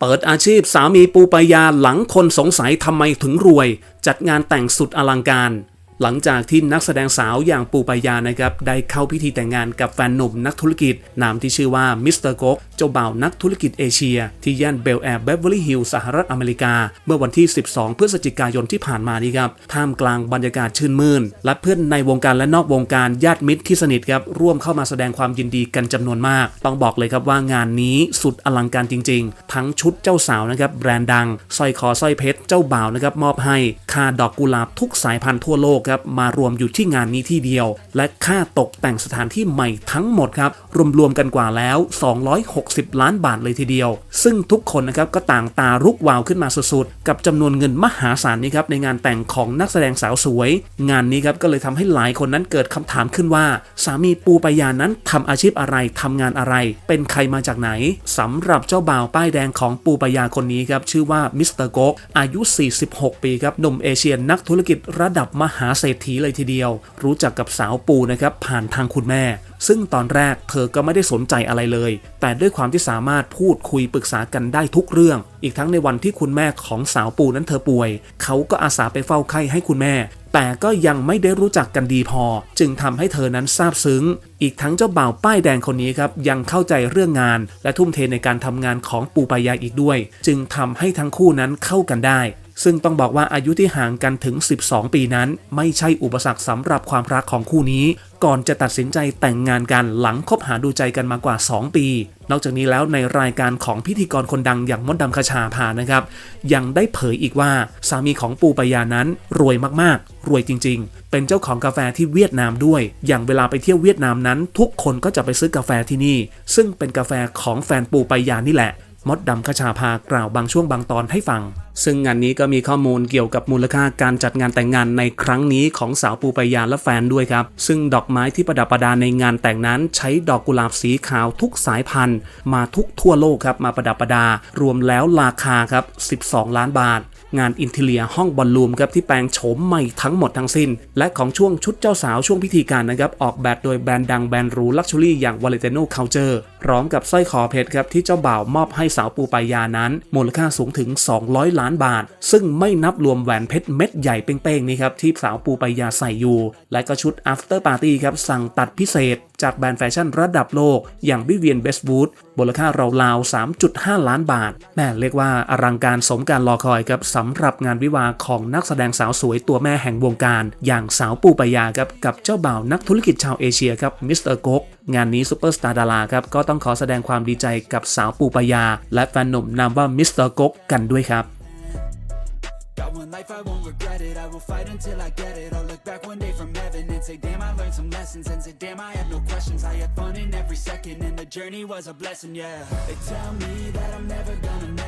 เปิดอาชีพสามีปูปายาหลังคนสงสัยทำไมถึงรวย จัดงานแต่งสุดอลังการ หลังจากที่นักแสดงสาวอย่างปูปายานะครับได้เข้าพิธีแต่งงานกับแฟนหนุ่มนักธุรกิจ นามที่ชื่อว่ามิสเตอร์โกกเจ้าบ่าวนักธุรกิจเอเชีย ที่ย่านเบลแอร์เบเวอร์ลี่ฮิลล์สหรัฐอเมริกา เมื่อวันที่ 12 พฤศจิกายนที่ผ่านมานี้ครับท่ามกลางบรรยากาศชื่นมื่น และเพื่อนในวงการและนอกวงการญาติมิตรที่สนิทครับร่วมเข้ามาแสดงความยินดีกันจำนวนมาก ต้องบอกเลยครับว่างานนี้สุดอลังการจริง ๆ ทั้งชุดเจ้าสาวนะครับแบรนด์ดังสร้อยคอสร้อยเพชรเจ้าบ่าวนะครับมอบให้คาดอกกุหลาบทุกสายพันธุ์ทั่วโลกครับมารวมอยู่ที่งานนี้ที่เดียว และค่าตกแต่งสถานที่ใหม่ทั้งหมดครับรวมๆกันกว่าแล้ว 260 ล้านบาทเลยทีเดียว ซึ่งทุกคนนะครับก็ต่างตารุกวาวขึ้นมาสุดๆกับจำนวนเงินมหาศาลนี้ครับในงานแต่งของนักแสดงสาวสวย งานนี้ครับก็เลยทำให้หลายคนนั้นเกิดคำถามขึ้นว่า สามีปูปายานั้นทำอาชีพอะไรทำงานอะไร เป็นใครมาจากไหนสำหรับเจ้าบ่าวป้ายแดงของปูปายาคนนี้ครับชื่อว่ามิสเตอร์โกกอายุ 46 ปีครับหนุ่มเอเชียนักธุรกิจระดับมหาเศรษฐีเลยทีเดียว รู้จักกับสาวปูนะครับผ่านทางคุณแม่ ซึ่งตอนแรกเธอก็ไม่ได้สนใจอะไรเลย แต่ด้วยความที่สามารถพูดคุยปรึกษากันได้ทุกเรื่อง อีกทั้งในวันที่คุณแม่ของสาวปูนั้นเธอป่วย เขาก็อาสาไปเฝ้าไข้ให้คุณแม่ แต่ก็ยังไม่ได้รู้จักกันดีพอ จึงทำให้เธอนั้นซาบซึ้ง อีกทั้งเจ้าบ่าวป้ายแดงคนนี้ครับยังเข้าใจเรื่องงาน และทุ่มเทในการทำงานของปูปายาอีกด้วย จึงทำให้ทั้งคู่นั้นเข้ากันได้ ซึ่งต้องบอกว่าอายุที่ห่างกันถึง 12 ปีนั้น ไม่ใช่อุปสรรคสำหรับความรักของคู่นี้ ก่อนจะตัดสินใจแต่งงานกันหลังคบหาดูใจกันมากว่า 2 ปี นอกจากนี้แล้วในรายการของพิธีกรคนดังอย่างมดดำคชาพานะครับ ยังได้เผยอีกว่าสามีของปูปยานั้นรวยมากๆ รวยจริง ๆ เป็นเจ้าของกาแฟที่เวียดนามด้วย อย่างเวลาไปเที่ยวเวียดนามนั้น ทุกคนก็จะไปซื้อกาแฟที่นี่ ซึ่งเป็นกาแฟของแฟนปูปยานี่แหละ มดดำคชาพากล่าวบางช่วงบางตอนให้ฟัง ซึ่งงานนี้ก็มีข้อมูลเกี่ยวกับมูลค่าการจัดงานแต่งงานในครั้งนี้ของสาวปูปายาและแฟนด้วยครับ ซึ่งดอกไม้ที่ประดับประดาในงานแต่งนั้นใช้ดอกกุหลาบสีขาวทุกสายพันธุ์ มาทุกทั่วโลกครับมาประดับประดา รวมแล้วราคาครับ 12 ล้านบาทงานอินเทเลียห้องบอลลูมครับที่แปลงโฉมใหม่ทั้งหมดทั้งสิ้น และของช่วงชุดเจ้าสาวช่วงพิธีการนะครับ ออกแบบโดยแบรนด์ดังแบรนด์หรูลักชัวรี่อย่าง Valentino Culture พร้อมกับสร้อยคอเพชรครับที่เจ้าบ่าวมอบให้สาวปูปายานั้น มูลค่าสูงถึง 200 ล้านบาท ซึ่งไม่นับรวมแหวนเพชรเม็ดใหญ่เป้งๆนี่ครับที่สาวปูปายาใส่อยู่ และก็ชุด after party ครับสั่งตัดพิเศษ จากแบรนด์แฟชั่นระดับโลก อย่างวิเวียนเบสบูธมูลค่าราวๆ3.5 ล้านบาทแม่เรียกว่าอลังการสมการรอคอยครับสำหรับงานวิวาของนักแสดงสาวสวยตัวแม่แห่งวงการ อย่างสาวปูปายาครับกับเจ้าบ่าวนักธุรกิจชาวเอเชียครับมิสเตอร์โกก งานนี้ซูเปอร์สตาร์ดาราครับก็ต้องขอแสดงความดีใจกับสาวปูปายา และแฟนหนุ่มนามว่ามิสเตอร์โกกกันด้วยครับ Got one life, I won't regret it. I will fight until I get it. I'll look back one day from heaven and say, Damn, I learned some lessons. And say, Damn, I had no questions. I had fun in every second, and the journey was a blessing, yeah. They tell me that I'm never gonna make